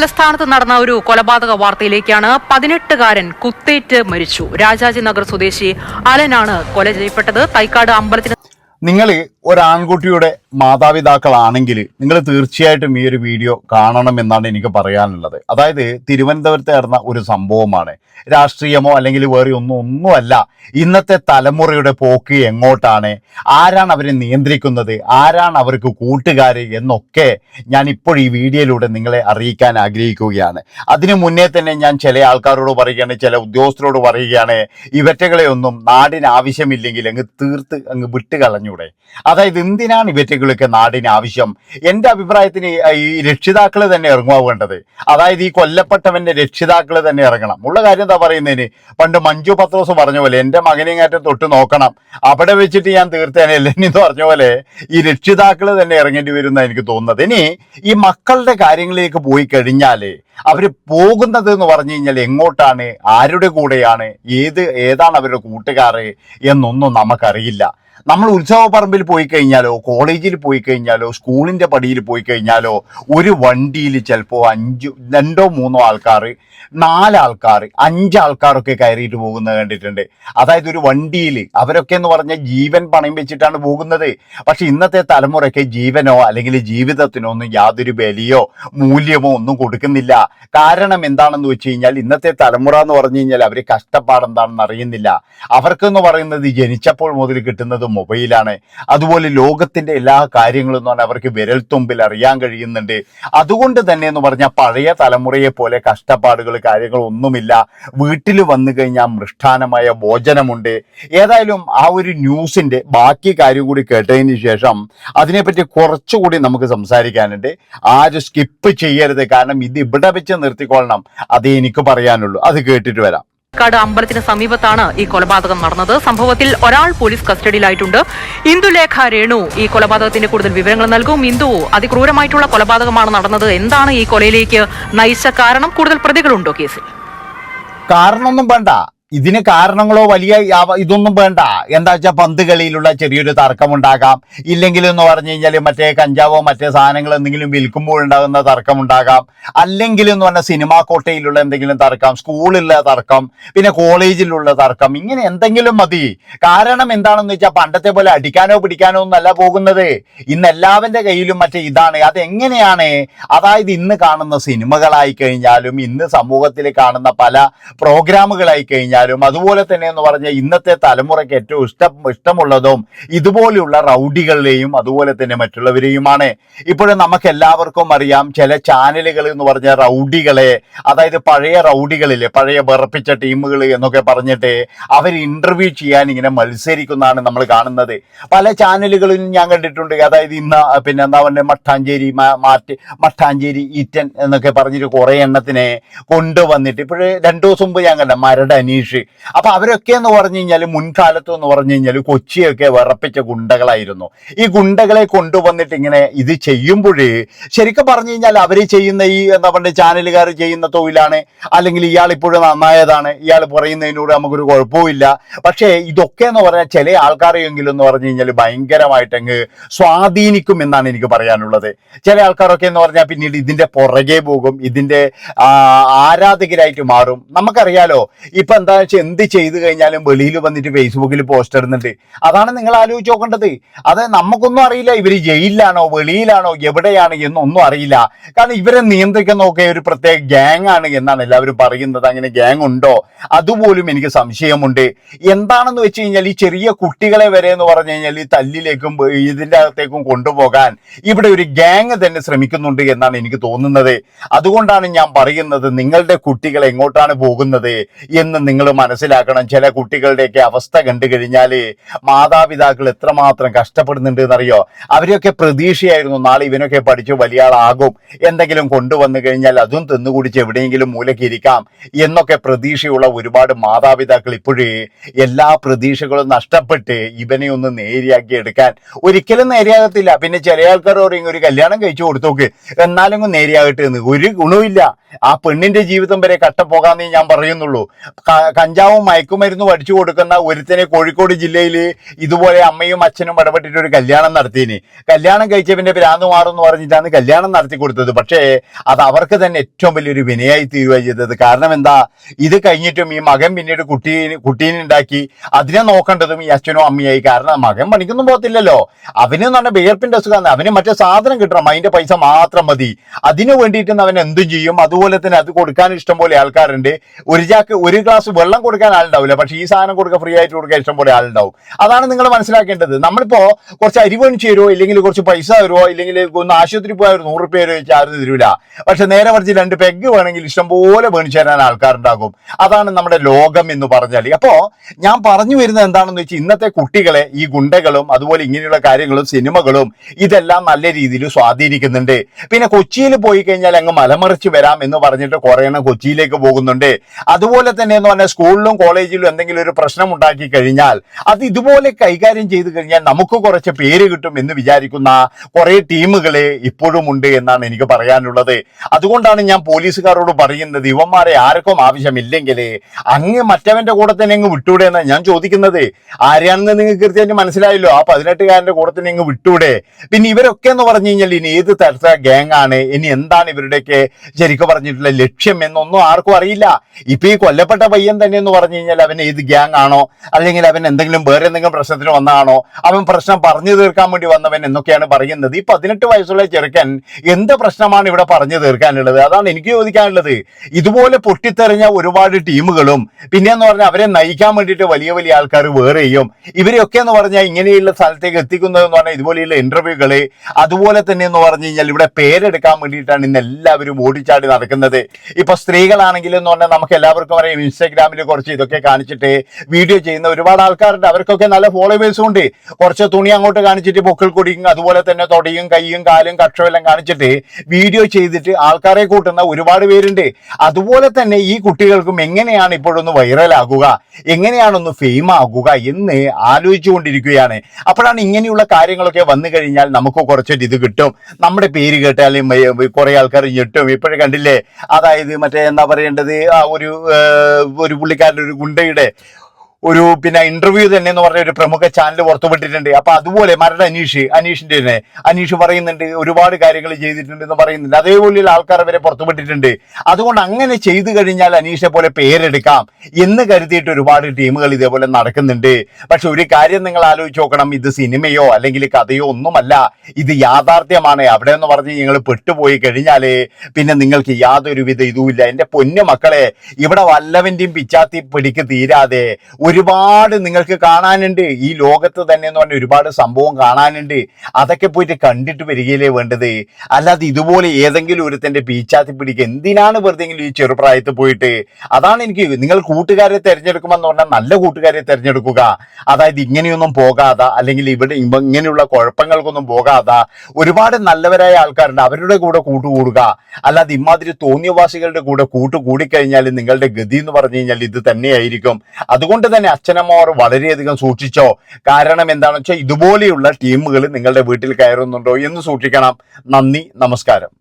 തലസ്ഥാനത്ത് നടന്ന ഒരു കൊലപാതക വാർത്തയിലേക്കാണ് പതിനെട്ടുകാരൻ കുത്തേറ്റ് മരിച്ചു. രാജാജി നഗർ സ്വദേശി അലനാണ് കൊല ചെയ്യപ്പെട്ടത്. തൈക്കാട് അമ്പലത്തിന് നിങ്ങൾ ഒരു ആൺകുട്ടിയുടെ മാതാപിതാക്കളാണെങ്കിൽ നിങ്ങൾ തീർച്ചയായിട്ടും ഈ ഒരു വീഡിയോ കാണണം എന്നാണ് എനിക്ക് പറയാനുള്ളത്. അതായത് തിരുവനന്തപുരത്ത് നടന്ന ഒരു സംഭവമാണ്. രാഷ്ട്രീയമോ അല്ലെങ്കിൽ വേറെ ഒന്നും ഒന്നുമല്ല. ഇന്നത്തെ തലമുറയുടെ പോക്ക് എങ്ങോട്ടാണ്? ആരാണ് അവരെ നിയന്ത്രിക്കുന്നത്? ആരാണ് അവർക്ക് കൂട്ടുകാർ എന്നൊക്കെ ഞാൻ ഇപ്പോൾ ഈ വീഡിയോയിലൂടെ നിങ്ങളെ അറിയിക്കാൻ ആഗ്രഹിക്കുകയാണ്. അതിനു മുന്നേ തന്നെ ഞാൻ ചില ആൾക്കാരോട് പറയുകയാണ് ചില ഉദ്യോഗസ്ഥരോട് പറയുകയാണ് ഇവറ്റകളെ ഒന്നും നാടിന് ആവശ്യമില്ലെങ്കിൽ അങ്ങ് തീർത്ത് അങ്ങ് വിട്ട് കളഞ്ഞൂടെ അതായത് എന്തിനാണ് ഇവറ്റകളൊക്കെ നാടിന് ആവശ്യം. എന്റെ അഭിപ്രായത്തിന് ഈ രക്ഷിതാക്കൾ തന്നെ ഇറങ്ങുക വേണ്ടത്. അതായത് ഈ കൊല്ലപ്പെട്ടവന്റെ രക്ഷിതാക്കൾ തന്നെ ഇറങ്ങണം. ഉള്ള കാര്യം എന്താ പറയുന്നതിന്? പണ്ട് മഞ്ജു പത്രോസ് പറഞ്ഞ പോലെ എന്റെ മകനെങ്ങാറ്റം തൊട്ട് നോക്കണം. അവിടെ വെച്ചിട്ട് ഞാൻ തീർത്തേനല്ല എന്ന് പറഞ്ഞ പോലെ ഈ രക്ഷിതാക്കൾ തന്നെ ഇറങ്ങേണ്ടി വരുന്ന എനിക്ക് തോന്നുന്നത്. ഇനി ഈ മക്കളുടെ കാര്യങ്ങളിലേക്ക് പോയി കഴിഞ്ഞാൽ അവർ പോകുന്നത് എന്ന് പറഞ്ഞു കഴിഞ്ഞാൽ എങ്ങോട്ടാണ്? ആരുടെ കൂടെയാണ്? ഏത് ഏതാണ് അവരുടെ കൂട്ടുകാർ എന്നൊന്നും നമുക്കറിയില്ല. നമ്മൾ ഉത്സവ പറമ്പിൽ പോയി കഴിഞ്ഞാലോ കോളേജിൽ പോയി കഴിഞ്ഞാലോ സ്കൂളിന്റെ പടിയിൽ പോയി കഴിഞ്ഞാലോ ഒരു വണ്ടിയിൽ ചിലപ്പോൾ അഞ്ച് രണ്ടോ മൂന്നോ ആൾക്കാർ നാലാൾക്കാർ അഞ്ചാൾക്കാരൊക്കെ കയറിയിട്ട് പോകുന്നത് കണ്ടിട്ടുണ്ട്. അതായത് ഒരു വണ്ടിയിൽ അവരൊക്കെ എന്ന് പറഞ്ഞാൽ ജീവൻ പണയം വെച്ചിട്ടാണ് പോകുന്നത്. പക്ഷെ ഇന്നത്തെ തലമുറയ്ക്ക് ജീവനോ അല്ലെങ്കിൽ ജീവിതത്തിനോ ഒന്നും യാതൊരു വിലയോ മൂല്യമോ ഒന്നും കൊടുക്കുന്നില്ല. കാരണം എന്താണെന്ന് വെച്ച് കഴിഞ്ഞാൽ ഇന്നത്തെ തലമുറ എന്ന് പറഞ്ഞു കഴിഞ്ഞാൽ അവർ കഷ്ടപ്പാടെന്താണെന്ന് അറിയുന്നില്ല. അവർക്കെന്ന് പറയുന്നത് ജനിച്ചപ്പോൾ മുതൽ കിട്ടുന്നത് മൊബൈലാണ്. അതുപോലെ ലോകത്തിന്റെ എല്ലാ കാര്യങ്ങളും എന്ന് പറഞ്ഞാൽ അവർക്ക് വിരൽത്തുമ്പിൽ അറിയാൻ കഴിയുന്നുണ്ട്. അതുകൊണ്ട് തന്നെ എന്ന് പറഞ്ഞാൽ പഴയ തലമുറയെ പോലെ കഷ്ടപ്പാടുകൾ കാര്യങ്ങളൊന്നുമില്ല വീട്ടിൽ വന്നു കഴിഞ്ഞാൽ മൃഷ്ടാനമായ ഭോജനമുണ്ട് ഏതായാലും ആ ഒരു ന്യൂസിന്റെ ബാക്കി കാര്യം കൂടി കേട്ടതിന് ശേഷം അതിനെപ്പറ്റി കുറച്ചുകൂടി നമുക്ക് സംസാരിക്കാനുണ്ട്. ആരും സ്കിപ്പ് ചെയ്യരുത്. കാരണം ഇത് ഇവിടെ വെച്ച് നിർത്തിക്കൊള്ളണം. അതേ എനിക്ക് പറയാനുള്ളൂ. അത് കേട്ടിട്ട് വരാം. തൈക്കാട് അമ്പലത്തിന് സമീപത്താണ് ഈ കൊലപാതകം നടന്നത്. സംഭവത്തിൽ ഒരാൾ പോലീസ് കസ്റ്റഡിയിലായിട്ടുണ്ട്. ഇന്ദുലേഖ രേണു ഈ കൊലപാതകത്തിന്റെ കൂടുതൽ വിവരങ്ങൾ നൽകും. ഇന്ദു അതിക്രൂരമായിട്ടുള്ള കൊലപാതകമാണ് നടന്നത്. എന്താണ് ഈ കൊലയിലേക്ക് നയിച്ച കാരണം? കൂടുതൽ പ്രതികളുണ്ടോ കേസിൽ? കാരണമൊന്നും വേണ്ട. ഇതിന് കാരണങ്ങളോ വലിയ ഇതൊന്നും വേണ്ട. എന്താ വെച്ചാൽ പന്ത് കളിയിലുള്ള ചെറിയൊരു തർക്കമുണ്ടാകാം. ഇല്ലെങ്കിൽ എന്ന് പറഞ്ഞു കഴിഞ്ഞാൽ മറ്റേ കഞ്ചാവോ മറ്റേ സാധനങ്ങൾ എന്തെങ്കിലും വിൽക്കുമ്പോൾ ഉണ്ടാകുന്ന തർക്കമുണ്ടാകാം. അല്ലെങ്കിൽ എന്ന് പറഞ്ഞാൽ സിനിമാ കോട്ടയിലുള്ള എന്തെങ്കിലും തർക്കം സ്കൂളിലുള്ള തർക്കം പിന്നെ കോളേജിലുള്ള തർക്കം ഇങ്ങനെ എന്തെങ്കിലും മതി. കാരണം എന്താണെന്ന് വെച്ചാൽ പണ്ടത്തെ പോലെ അടിക്കാനോ പിടിക്കാനോ ഒന്നല്ല പോകുന്നത്. ഇന്ന് എല്ലാവരുടെ കയ്യിലും മറ്റേ ഇതാണ്. അതെങ്ങനെയാണ്? അതായത് ഇന്ന് കാണുന്ന സിനിമകളായി കഴിഞ്ഞാലും ഇന്ന് സമൂഹത്തിൽ കാണുന്ന പല പ്രോഗ്രാമുകളായി കഴിഞ്ഞാലും അതുപോലെ തന്നെ എന്ന് പറഞ്ഞാൽ ഇന്നത്തെ തലമുറയ്ക്ക് ഏറ്റവും ഇഷ്ടം ഇഷ്ടമുള്ളതും ഇതുപോലെയുള്ള റൗഡികളെയും അതുപോലെ തന്നെ മറ്റുള്ളവരെയുമാണ്. ഇപ്പോഴും നമുക്ക് എല്ലാവർക്കും അറിയാം ചില ചാനലുകൾ എന്ന് പറഞ്ഞ റൗഡികളെ അതായത് പഴയ റൗഡികളിലെ പഴയ വിറപ്പിച്ച ടീമുകൾ എന്നൊക്കെ പറഞ്ഞിട്ട് അവർ ഇന്റർവ്യൂ ചെയ്യാൻ ഇങ്ങനെ മത്സരിക്കുന്നതാണ് നമ്മൾ കാണുന്നത്. പല ചാനലുകളിൽ ഞാൻ കണ്ടിട്ടുണ്ട് അതായത് ഇന്ന് പിന്നെ എന്താ പറയുക മട്ടാഞ്ചേരി മാറ്റ് മട്ടാഞ്ചേരി ഈറ്റൻ എന്നൊക്കെ പറഞ്ഞിട്ട് കുറെ എണ്ണത്തിനെ കൊണ്ടുവന്നിട്ട് ഇപ്പോഴേ രണ്ടു ദിവസം മുമ്പ് ഞാൻ കണ്ട മരട് അനീഷ് അപ്പൊ അവരൊക്കെ എന്ന് പറഞ്ഞു കഴിഞ്ഞാൽ മുൻകാലത്ത് എന്ന് പറഞ്ഞു കഴിഞ്ഞാൽ കൊച്ചിയൊക്കെ വിറപ്പിച്ച ഗുണ്ടകളായിരുന്നു. ഈ ഗുണ്ടകളെ കൊണ്ടുവന്നിട്ട് ഇങ്ങനെ ഇത് ചെയ്യുമ്പോഴേ ശരിക്കും പറഞ്ഞു കഴിഞ്ഞാൽ അവർ ചെയ്യുന്ന ഈ എന്താ പറയുക ചാനലുകാർ ചെയ്യുന്ന തൊഴിലാണ്. അല്ലെങ്കിൽ ഇയാൾ ഇപ്പോഴും നന്നായതാണ്. ഇയാൾ പറയുന്നതിനോട് നമുക്കൊരു കുഴപ്പമില്ല പക്ഷേ ഇതൊക്കെ എന്ന് പറഞ്ഞാൽ ചില ആൾക്കാരെയെങ്കിലും എന്ന് പറഞ്ഞു കഴിഞ്ഞാൽ ഭയങ്കരമായിട്ടങ്ങ് സ്വാധീനിക്കും എന്നാണ് എനിക്ക് പറയാനുള്ളത്. ചില ആൾക്കാരൊക്കെ എന്ന് പറഞ്ഞാൽ പിന്നീട് ഇതിന്റെ പുറകെ പോകും. ഇതിന്റെ ആരാധകരായിട്ട് മാറും. നമുക്കറിയാലോ ഇപ്പൊ എന്താ വെച്ചാൽ എന്ത് ചെയ്തു കഴിഞ്ഞാലും വെളിയിൽ വന്നിട്ട് ഫേസ്ബുക്കിൽ പോസ്റ്റ് ഇടുന്നുണ്ട്. അതാണ് നിങ്ങൾ ആലോചിച്ച് നോക്കേണ്ടത്. അത് നമുക്കൊന്നും അറിയില്ല. ഇവർ ജയിലിലാണോ? വെളിയിലാണോ? എവിടെയാണ്? എന്നൊന്നും അറിയില്ല. കാരണം ഇവരെ നിയന്ത്രിക്കാൻ നോക്കിയ ഒരു പ്രത്യേക ഗ്യാങ് ആണ് എന്നാണ് എല്ലാവരും പറയുന്നത്. അങ്ങനെ ഗ്യാങ് ഉണ്ടോ? അതുപോലും എനിക്ക് സംശയമുണ്ട്. എന്താണെന്ന് വെച്ച് കഴിഞ്ഞാൽ ഈ ചെറിയ കുട്ടികളെ വരെ എന്ന് പറഞ്ഞു കഴിഞ്ഞാൽ ഈ തല്ലിലേക്കും ഇതിന്റെ അകത്തേക്കും കൊണ്ടുപോകാൻ ഇവിടെ ഒരു ഗ്യാങ് തന്നെ ശ്രമിക്കുന്നുണ്ട് എന്നാണ് എനിക്ക് തോന്നുന്നത്. അതുകൊണ്ടാണ് ഞാൻ പറയുന്നത് നിങ്ങളുടെ കുട്ടികൾ എങ്ങോട്ടാണ് പോകുന്നത് എന്ന് നിങ്ങൾ മനസ്സിലാക്കണം. ചില കുട്ടികളുടെയൊക്കെ അവസ്ഥ കണ്ടു കഴിഞ്ഞാൽ മാതാപിതാക്കൾ എത്രമാത്രം കഷ്ടപ്പെടുന്നുണ്ട് എന്നറിയോ? അവരെയൊക്കെ പ്രതീക്ഷയായിരുന്നു നാളെ ഇവനൊക്കെ പഠിച്ചു വലിയ ആളാകും. എന്തെങ്കിലും കൊണ്ടുവന്നു കഴിഞ്ഞാൽ അതും തിന്നുകുടിച്ച് എവിടെയെങ്കിലും മൂലക്കിരിക്കാം എന്നൊക്കെ പ്രതീക്ഷയുള്ള ഒരുപാട് മാതാപിതാക്കൾ ഇപ്പോഴേ എല്ലാ പ്രതീക്ഷകളും നഷ്ടപ്പെട്ട് ഇവനെ ഒന്ന് നേരിയാക്കി എടുക്കാൻ ഒരിക്കലും നേരെയാകത്തില്ല. പിന്നെ ചില ആൾക്കാർ പറയും ഒരു കല്യാണം കഴിച്ചു കൊടുത്തോക്ക്. എന്നാലും നേരിയാകട്ടെ എന്ന്. ഒരു ഗുണവുമില്ല. ആ പെണ്ണിന്റെ ജീവിതം വരെ കട്ടപ്പോകാന്നേ ഞാൻ പറയുന്നുള്ളൂ. കഞ്ചാവും മയക്കുമരുന്നും അടിച്ചു കൊടുക്കുന്ന ഒരുത്തനെ കോഴിക്കോട് ജില്ലയിൽ ഇതുപോലെ അമ്മയും അച്ഛനും ഇടപെട്ടിട്ട് ഒരു കല്യാണം നടത്തിയിന്. കല്യാണം കഴിച്ച പിന്നെ ഭ്രാന്ത് മാറും എന്ന് പറഞ്ഞിട്ടാണ് കല്യാണം നടത്തി കൊടുത്തത്. പക്ഷേ അത് അവർക്ക് തന്നെ ഏറ്റവും വലിയൊരു വിനയായി തീരുക ചെയ്തത്. കാരണം എന്താ? ഇത് കഴിഞ്ഞിട്ടും ഈ മകൻ പിന്നീട് കുട്ടി കുട്ടീനെ ഉണ്ടാക്കി. അതിനെ നോക്കേണ്ടതും ഈ അച്ഛനും അമ്മയായി. കാരണം മകൻ പണിക്കൊന്നും പോകത്തില്ലല്ലോ. അവന് നല്ല പറഞ്ഞാൽ വിയർപ്പിന്റെ അസുഖമാണ്. അവന് മറ്റേ സാധനം കിട്ടണം. അതിന്റെ പൈസ മാത്രം മതി. അതിനു വേണ്ടിയിട്ട് അവൻ എന്തും ചെയ്യും. അതുപോലെ തന്നെ അത് കൊടുക്കാൻ ഇഷ്ടം പോലെ ആൾക്കാരുണ്ട്. ഒരു ചാക്ക് ഒരു ഗ്ലാസ് വെള്ളം കൊടുക്കാൻ ആളുണ്ടാവില്ല. പക്ഷേ ഈ സാധനം കൊടുക്കാൻ ഫ്രീ ആയിട്ട് കൊടുക്കാൻ ഇഷ്ടംപോലെ ആളുണ്ടാവും. അതാണ് നിങ്ങൾ മനസ്സിലാക്കേണ്ടത്. നമ്മളിപ്പോൾ കുറച്ച് അരി മേടിച്ച് തരുമോ ഇല്ലെങ്കിൽ കുറച്ച് പൈസ തരുമോ ഇല്ലെങ്കിൽ ഒന്ന് ആശുപത്രി പോയാൽ ഒരു നൂറ് രൂപ വെച്ച് ആരും തരൂല. പക്ഷെ നേരെ മറിച്ച് രണ്ട് പെഗ് വേണമെങ്കിൽ ഇഷ്ടംപോലെ മേടിച്ചു തരാൻ ആൾക്കാരുണ്ടാകും. അതാണ് നമ്മുടെ ലോകം എന്ന് പറഞ്ഞാൽ അപ്പോൾ ഞാൻ പറഞ്ഞു വരുന്നത് എന്താണെന്ന് വെച്ചാൽ ഇന്നത്തെ കുട്ടികളെ ഈ ഗുണ്ടകളും അതുപോലെ ഇങ്ങനെയുള്ള കാര്യങ്ങളും സിനിമകളും ഇതെല്ലാം നല്ല രീതിയിൽ സ്വാധീനിക്കുന്നുണ്ട്. പിന്നെ കൊച്ചിയിൽ പോയി കഴിഞ്ഞാൽ അങ്ങ് മലമറിച്ച് വരാം എന്ന് പറഞ്ഞിട്ട് കുറേ എണ്ണം കൊച്ചിയിലേക്ക് പോകുന്നുണ്ട്. അതുപോലെ തന്നെ എന്ന് പറഞ്ഞാൽ സ്കൂളിലും കോളേജിലും എന്തെങ്കിലും ഒരു പ്രശ്നം ഉണ്ടാക്കി കഴിഞ്ഞാൽ അത് ഇതുപോലെ കൈകാര്യം ചെയ്തു കഴിഞ്ഞാൽ നമുക്ക് കുറച്ച് പേര് കിട്ടും എന്ന് വിചാരിക്കുന്ന കുറെ ടീമുകളെ ഇപ്പോഴും ഉണ്ട് എന്നാണ് എനിക്ക് പറയാനുള്ളത്. അതുകൊണ്ടാണ് ഞാൻ പോലീസുകാരോട് പറയുന്നത് ഇവന്മാരെ ആർക്കും ആവശ്യമില്ലെങ്കിൽ അങ്ങ് മറ്റവന്റെ കൂടെ തന്നെ അങ്ങ് വിട്ടൂടെ എന്നാണ് ഞാൻ ചോദിക്കുന്നത്. ആരെയാണെന്ന് നിങ്ങൾക്ക് കൃത്യമായിട്ട് മനസ്സിലായല്ലോ ആ പതിനെട്ടുകാരന്റെ കൂടെ തന്നെ അങ്ങ് വിട്ടൂടെ. പിന്നെ ഇവരൊക്കെ എന്ന് പറഞ്ഞു കഴിഞ്ഞാൽ ഇനി ഏത് തരത്തിലെ ഗ്യാങ് ആണ്? ഇനി എന്താണ് ഇവരുടെയൊക്കെ ശരിക്കും പറഞ്ഞിട്ടുള്ള ലക്ഷ്യം എന്നൊന്നും ആർക്കും അറിയില്ല. ഇപ്പൊ ഈ കൊല്ലപ്പെട്ട പയ്യൻ തന്നെ എന്ന് പറഞ്ഞു കഴിഞ്ഞാൽ അവൻ ഏത് ഗ്യാങ് ആണോ അല്ലെങ്കിൽ അവൻ എന്തെങ്കിലും വേറെ എന്തെങ്കിലും പ്രശ്നത്തിന് വന്നതാണോ അവൻ പ്രശ്നം പറഞ്ഞു തീർക്കാൻ വേണ്ടി വന്നവൻ എന്നൊക്കെയാണ് പറയുന്നത്. ഈ പതിനെട്ട് വയസ്സുള്ള ചെറുക്കൻ എന്ത് പ്രശ്നമാണ് ഇവിടെ പറഞ്ഞു തീർക്കാനുള്ളത്? അതാണ് എനിക്ക് ചോദിക്കാനുള്ളത്. ഇതുപോലെ പൊട്ടിത്തെറിഞ്ഞ ഒരുപാട് ടീമുകളും പിന്നെ എന്ന് പറഞ്ഞാൽ അവരെ നയിക്കാൻ വേണ്ടിയിട്ട് വലിയ വലിയ ആൾക്കാർ വേറെയും ഇവരെയൊക്കെ എന്ന് പറഞ്ഞാൽ ഇങ്ങനെയുള്ള സ്ഥലത്തേക്ക് എത്തിക്കുന്നത് എന്ന് പറഞ്ഞാൽ ഇതുപോലെയുള്ള ഇന്റർവ്യൂകൾ അതുപോലെ തന്നെ എന്ന് പറഞ്ഞു കഴിഞ്ഞാൽ ഇവിടെ പേരെടുക്കാൻ വേണ്ടിയിട്ടാണ് ഇന്ന് എല്ലാവരും ഓടിച്ചാടി നടക്കുന്നത്. ഇപ്പൊ സ്ത്രീകളാണെങ്കിൽ എന്ന് പറഞ്ഞാൽ നമുക്ക് എല്ലാവർക്കും അറിയാം ഇൻസ്റ്റാഗ്രാമിൽ കുറച്ച് ഇതൊക്കെ കാണിച്ചിട്ട് വീഡിയോ ചെയ്യുന്ന ഒരുപാട് ആൾക്കാരുണ്ട്. അവർക്കൊക്കെ നല്ല ഫോളോവേഴ്സും ഉണ്ട്. കുറച്ച് തുണി അങ്ങോട്ട് കാണിച്ചിട്ട് പൊക്കിൾ കൊടിയും അതുപോലെ തന്നെ തൊടിയും കൈയും കാലും കക്ഷവും എല്ലാം കാണിച്ചിട്ട് വീഡിയോ ചെയ്തിട്ട് ആൾക്കാരെ കൂട്ടുന്ന ഒരുപാട് പേരുണ്ട്. അതുപോലെ തന്നെ ഈ കുട്ടികൾക്കും എങ്ങനെയാണ് ഇപ്പോഴൊന്ന് വൈറലാകുക എങ്ങനെയാണൊന്ന് ഫെയിം ആകുക എന്ന് ആലോചിച്ചുകൊണ്ടിരിക്കുകയാണ്. അപ്പോഴാണ് ഇങ്ങനെയുള്ള കാര്യങ്ങളൊക്കെ വന്നു കഴിഞ്ഞാൽ നമുക്ക് കുറച്ചൊരു ഇത് കിട്ടും. നമ്മുടെ പേര് കേട്ടാലും കുറെ ആൾക്കാർ ഞെട്ടും. ഇപ്പോഴും കണ്ടില്ലേ? അതായത് മറ്റേ എന്താ പറയേണ്ടത്? ഒരു ഏർ, ഒരു ഒരു ഗുണ്ടയുടെ ഒരു പിന്നെ ഇന്റർവ്യൂ തന്നെ എന്ന് പറഞ്ഞ ഒരു പ്രമുഖ ചാനൽ പുറത്തുവിട്ടിട്ടുണ്ട്. അപ്പൊ അതുപോലെ മരട് അനീഷ്? അനീഷിന്റെ തന്നെ. അനീഷ് പറയുന്നുണ്ട് ഒരുപാട് കാര്യങ്ങൾ ചെയ്തിട്ടുണ്ട് എന്ന് പറയുന്നുണ്ട്. അതേപോലെയുള്ള ആൾക്കാർ വരെ പുറത്തുവിട്ടിട്ടുണ്ട്. അതുകൊണ്ട് അങ്ങനെ ചെയ്തു കഴിഞ്ഞാൽ അനീഷെ പോലെ പേരെടുക്കാം എന്ന് കരുതിയിട്ട് ഒരുപാട് ടീമുകൾ ഇതേപോലെ നടക്കുന്നുണ്ട്. പക്ഷെ ഒരു കാര്യം നിങ്ങൾ ആലോചിച്ച് നോക്കണം. ഇത് സിനിമയോ അല്ലെങ്കിൽ കഥയോ ഒന്നുമല്ല. ഇത് യാഥാർത്ഥ്യമാണ്. അവിടെ എന്ന് പറഞ്ഞ് നിങ്ങൾ പെട്ടുപോയി കഴിഞ്ഞാൽ പിന്നെ നിങ്ങൾക്ക് യാതൊരുവിധ ഇതുമില്ല. എന്റെ പൊന്നു മക്കളെ ഇവിടെ വല്ലവന്റെയും പിച്ചാത്തി പിടിക്ക് തീരാതെ ഒരുപാട് നിങ്ങൾക്ക് കാണാനുണ്ട്. ഈ ലോകത്ത് തന്നെ എന്ന് പറഞ്ഞ ഒരുപാട് സംഭവം കാണാനുണ്ട്. അതൊക്കെ പോയിട്ട് കണ്ടിട്ട് വരികയിലേ വേണ്ടത്? അല്ലാതെ ഇതുപോലെ ഏതെങ്കിലും ഒരുത്തന്റെ പീച്ചാത്തി പിടിക്കുക എന്തിനാണ് വെറുതെ ഈ ചെറുപ്രായത്തിൽ പോയിട്ട്? അതാണ് എനിക്ക് നിങ്ങൾ കൂട്ടുകാരെ തിരഞ്ഞെടുക്കുമെന്ന് പറഞ്ഞാൽ നല്ല കൂട്ടുകാരെ തിരഞ്ഞെടുക്കുക. അതായത് ഇങ്ങനെയൊന്നും പോകാതെ അല്ലെങ്കിൽ ഇവിടെ ഇങ്ങനെയുള്ള കുഴപ്പങ്ങൾക്കൊന്നും പോകാതെ ഒരുപാട് നല്ലവരായ ആൾക്കാരുണ്ട്. അവരുടെ കൂടെ കൂട്ടുകൂടുക. അല്ലാതെ ഇമാതിരി തോന്നിയവാസികളുടെ കൂടെ കൂട്ടുകൂടിക്കഴിഞ്ഞാൽ നിങ്ങളുടെ ഗതി എന്ന് പറഞ്ഞു കഴിഞ്ഞാൽ ഇത് തന്നെയായിരിക്കും. അതുകൊണ്ട് തന്നെ അച്ഛനമ്മമാർ വളരെയധികം സൂക്ഷിച്ചോ? കാരണം എന്താണെന്ന് വെച്ചാൽ ഇതുപോലെയുള്ള ടീമുകൾ നിങ്ങളുടെ വീട്ടിൽ കയറുന്നുണ്ടോ എന്ന് സൂക്ഷിക്കണം. നന്ദി നമസ്കാരം.